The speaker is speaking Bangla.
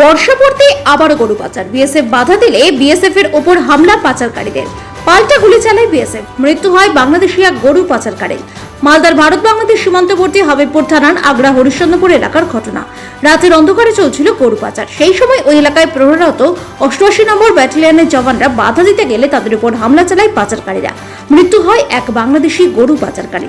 বর্ষা পড়তে আবারও গরু পাচার। বিএসএফ বাধা দিলে বিএসএফ এর ওপর হামলা পাচারকারীদের। পাল্টা গুলি চালায় বিএসএফ। মৃত্যু হয় বাংলাদেশি এক গরু পাচারকারী মালদার ভারত বাংলাদেশ সীমান্তবর্তী হাবিবপুর থানার আগ্রা হরিশ্চন্দ্রপুর এলাকার ঘটনা। রাতের অন্ধকারে চলছিল গরু পাচার। সেই সময় ওই এলাকায় প্রহরত অষ্টআশি নম্বর ব্যাটালিয়নের জওয়ানরা বাধা দিতে গেলে তাদের উপর হামলা চালায় পাচারকারীরা। মৃত্যু হয় এক বাংলাদেশি গরু পাচারকারী